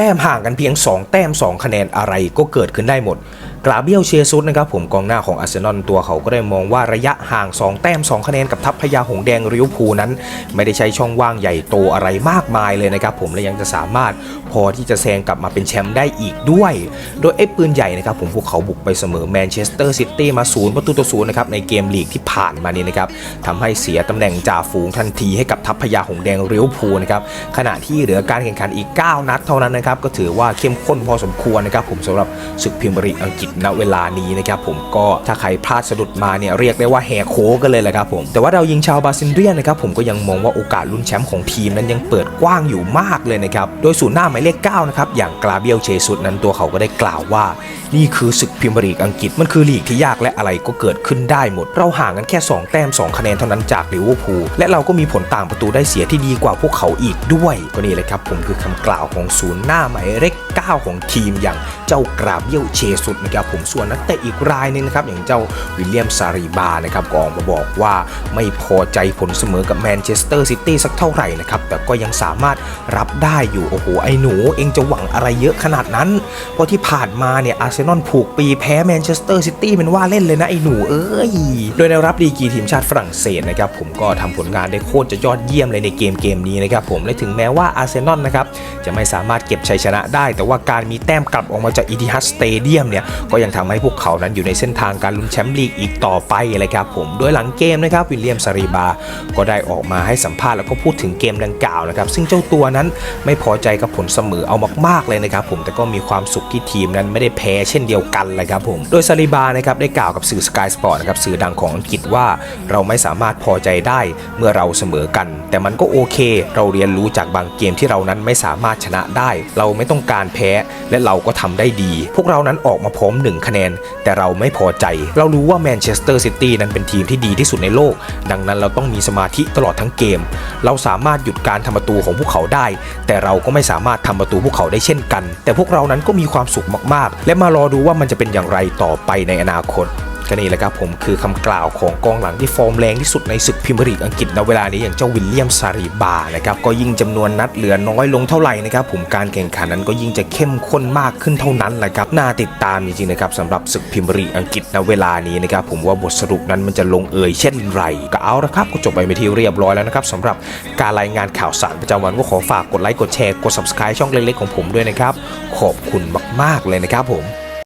แต้มห่างกันเพียง 2 แต้ม 2 คะแนนอะไรก็เกิดขึ้นได้หมด กราเบียลเชซุสนะครับผมกองหน้าของอาร์เซนอลตัวเขาก็ได้มองว่าระยะห่าง 2 แต้ม 2 คะแนนกับทัพพญาหงแดงริ้วภูนั้น ไม่ได้ใช้ช่องว่างใหญ่โตอะไรมากมายเลยนะครับผมและยังจะสามารถพอที่จะแซงกลับมาเป็นแชมป์ได้อีกด้วย โดยไอ้ปืนใหญ่นะครับผมพวกเขาบุกไปเสมอแมนเชสเตอร์ซิตี้มาศูนย์ประตูต่อศูนย์นะครับในเกมลีกที่ผ่านมานี้นะครับทำให้เสียตำแหน่งจ่าฝูงทันทีให้กับทัพพญาหงแดงริ้วภูนะครับขณะที่เหลือการแข่งขันอีก 9 นัดเท่านั้นนะครับก็ถือว่าเข้มข้นพอสมควรนะครับผมสำหรับศึกพรีเมียร์ลีกอังกฤษณเวลานี้นะครับผมก็ถ้าใครพลาดสะดุดมาเนี่ยเรียกได้ว่าแหกโค้กันเลยแหละครับผมแต่ว่าเรายิงชาวบาซินเรียนนะครับผมก็ยังมองว่าโอกาสลุ้นแชมป์ของทีมนั้นยังเปิดกว้างอยู่มากเลยนะครับโดยศูนย์หน้าหมายเลข9นะครับอย่างกราเบียลเชซุสนั้นตัวเขาก็ได้กล่าวว่า นี่คือศึกพรีเมียร์ลีกอังกฤษมันคือลีกที่ยากและอะไรก็เกิดขึ้นได้หมด เราห่างกันแค่ 2 แต้ม 2 คะแนนเท่านั้นจากลิเวอร์พูลและเราก็มีผลต่างประตูได้เสียที่ดีกว่าพวกเขาอีกด้วยก็นี่เลยครับผมคือคำกล่าวของศูนย์หน้าหมายเลข 9 ของทีมอย่างเจ้ากราเบียลเชซุสนะครับผมส่วนนักเตะอีกรายหนึงนะครับอย่างเจ้าวิลเลียมซาริบานะครับก็ออกมาบอกว่าไม่พอใจผลเสมอกับแมนเชสเตอร์ซิตี้สักเท่าไหร่นะครับแต่ก็ยังสามารถรับได้อยู่โอ้โหไอ้หนูเองจะหวังอะไรเยอะขนาดนั้น เพราะที่ผ่านมาเนี่ยอาร์เซนอลผูกปีแพ้แมนเชสเตอร์ซิตี้เป็นว่าเล่นเลยนะไอ้หนูเอ้ย โดยในรับดีกีทีมชาติฝรั่งเศสนะครับผมก็ทำผลงานได้โคตรจะยอดเยี่ยมเลยในเกมเกมนี้นะครับผมและถึงแม้ว่าอาร์เซนอลนะครับจะไม่สามารถเก็บชัยชนะได้แต่ว่าการมีแต้มกลับออกมาจากอีทิฮัสสเตเดียมเนี่ยก็ยังทำให้พวกเขานั้นอยู่ในเส้นทางการลุ้นแชมป์ลีกอีกต่อไปเลยครับผมโดยหลังเกมนะครับวิลเลียมซารีบา ก็ได้ออกมาให้สัมภาษณ์แล้วก็พูดถึงเกมดังกล่าวนะครับซึ่งเจ้าตัวนั้นไม่พอใจกับผลเสมอเอามากๆเลยนะครับผมแต่ก็มีความสุขที่ทีมนั้นไม่ได้แพ้เช่นเดียวกันเลยครับผมโดยซาลิบานะครับได้กล่าวกับสื่อ Sky Sport นะครับสื่อดังของอังกฤษว่าเราไม่สามารถพอใจได้เมื่อเราเสมอกัน แต่มันก็โอเค เราเรียนรู้จากบางเกมที่เรานั้นไม่สามารถชนะได้ เราไม่ต้องการพ้ และเราก็ทำได้ดี พวกเรานั้นออกมาพร้อม 1 คะแนน แต่เราไม่พอใจ เรารู้ว่าแมนเชสเตอร์ซิตี้นั้นเป็นทีมที่ดีที่สุดในโลก ดังนั้นเราต้องมีสมาธิตลอดทั้งเกม เราสามารถหยุดการทำประตูของพวกเขาได้ แต่เราก็ไม่สามารถทำประตูพวกเขาได้เช่นกัน แต่พวกเรานั้นก็มีความสุขมากๆ และมารอดูว่ามันจะเป็นอย่างไรต่อไปในอนาคต ก็นี่แหละครับผมคือคำกล่าวของกองหลังที่ฟอร์มแรงที่สุดในศึกพรีเมียร์ลีกอังกฤษในเวลานี้อย่างเจ้าวิลเลียมซารีบานะครับก็ยิ่งจำนวนนัดเหลือน้อยลงเท่าไหร่นะครับผมการแข่งขันนั้นก็ยิ่งจะเข้มข้นมากขึ้นเท่านั้นแหละครับน่าติดตามจริงๆนะครับสำหรับศึกพรีเมียร์ลีกอังกฤษในเวลานี้นะครับผมว่าบทสรุปนั้นมันจะลงเอยเช่นไรก็เอาละครับก็จบไปเป็นที่เรียบร้อยแล้วนะครับสำหรับการรายงานข่าวสารประจำวันก็ขอฝากกดไลค์กดแชร์กด subscribe ช่องเล็กๆของผมด้วยนะครับขอบคุณมากๆเลยนะครับผม